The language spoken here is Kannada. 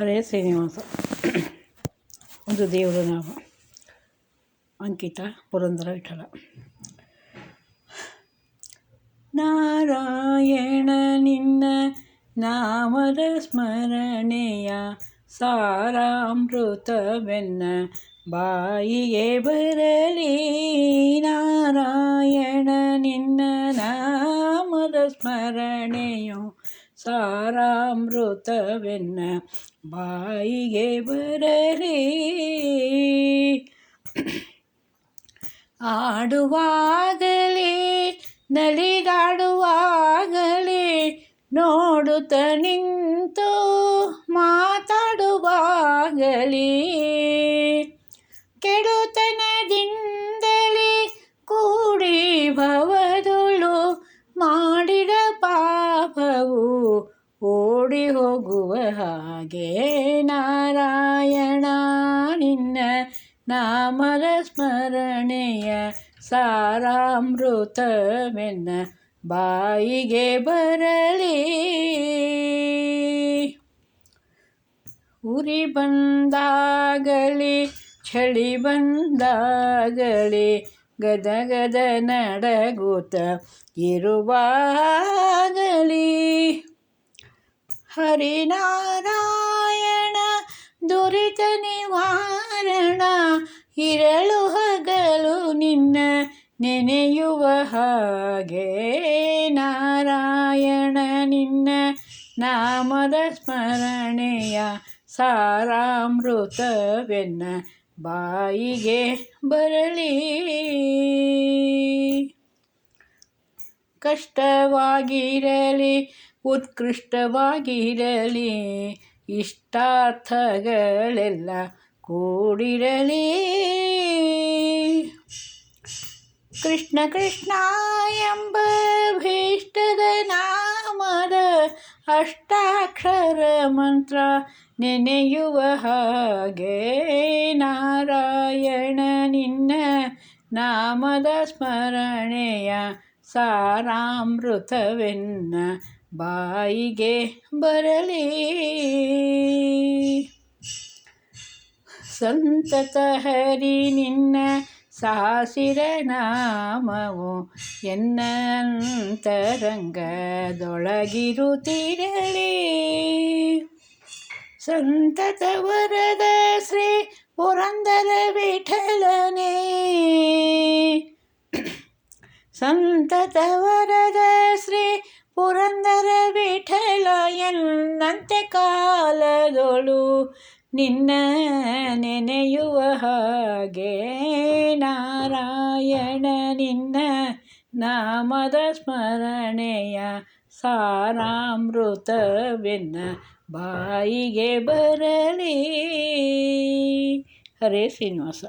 ಹರೇ ಶ್ರೀನಿವಾಸ ಒಂದು ದೇವರ ನಾಮ ಅಂಕಿತ ಪುರಂದರ ವಿಠಲ ನಾರಾಯಣ ನಿನ್ನ ನಾಮದ ಸ್ಮರಣೆಯ ಸಾರಾಮೃತವೆನ್ನ ಬಾಯಿಗೆ ಬರಲಿ ನಾರಾಯಣ ನಿನ್ನ ನಾಮದ ಸ್ಮರಣೆಯು ಸಾರಾಮೃತವೆನ್ನ ಬಾಯಿಗೆ ಬರಲಿ. ಆಡುವಾಗಲೇ ನಲಿದಾಡುವಾಗಲೇ ನೋಡುತ್ತ ನಿಂತು ಮಾತಾಡುವಾಗಲೇ ಕೆಡುತನದಿಂದಲೇ ಓಡಿ ಹೋಗುವ ಹಾಗೆ ನಾರಾಯಣ, ನಿನ್ನ ನಾಮದ ಸ್ಮರಣೆಯ ಸಾರಾಮೃತವೆನ್ನ ಬಾಯಿಗೆ ಬರಲಿ. ಉರಿ ಬಂದಾಗಲಿ, ಚಳಿ ಬಂದಾಗಲಿ ಗದಗದ ನಡಗುತ್ತ ಇರುವಾಗಲಿ ಹರಿನಾರಾಯಣ, ದುರಿತ ನಿವಾರಣ, ಇರಳು ಹಗಲು ನಿನ್ನ ನೆನೆಯುವ ಹಾಗೆ. ನಾರಾಯಣ, ನಿನ್ನ ನಾಮದ ಸ್ಮರಣೆಯ ಸಾರಾಮೃತವೆನ್ನ ಬಾಯಿಗೆ ಬರಲಿ. ಕಷ್ಟವಾಗಿರಲಿ ಉತ್ಕೃಷ್ಟವಾಗಿರಲಿ, ಇಷ್ಟಾರ್ಥಗಳೆಲ್ಲ ಕೂಡಿರಲಿ. ಕೃಷ್ಣ ಕೃಷ್ಣ ಎಂಬ ಭೀಷ್ಟದ ನಾಮದ ಅಷ್ಟಾಕ್ಷರ ಮಂತ್ರ ನೆನೆಯುವ ಹಾಗೆ ನಾರಾಯಣ ನಿನ್ನ ನಾಮದ ಸ್ಮರಣೆಯ ಸಾರಾಮೃತವೆನ್ನ ಬಾಯಿಗೆ ಬರಲಿ ಸಂತತ ಹರಿ ನಿನ್ನ ಸಾಸಿರ ನಾಮವು ಎನ್ನಂತರಂಗದೊಳಗಿರುತ್ತಿರಲಿ ಸಂತತ ವರದ ಶ್ರೀ ಪುರಂದರ ವಿಠಲನೇ ಸಂತತ ವರದ ಶ್ರೀ ಪುರಂದರ ವಿಠಲ ಎನ್ನಂತೆ ಕಾಲದೊಳು ನಿನ್ನ ನೆನೆಯುವ ಹಾಗೆ ನಾರಾಯಣ ನಿನ್ನ ನಾಮದ ಸ್ಮರಣೆಯ ಸಾರಾಮೃತವೆನ್ನ ಬಾಯಿಗೆ ಬರಲಿ. ಹರೇ ಶ್ರೀನಿವಾಸ.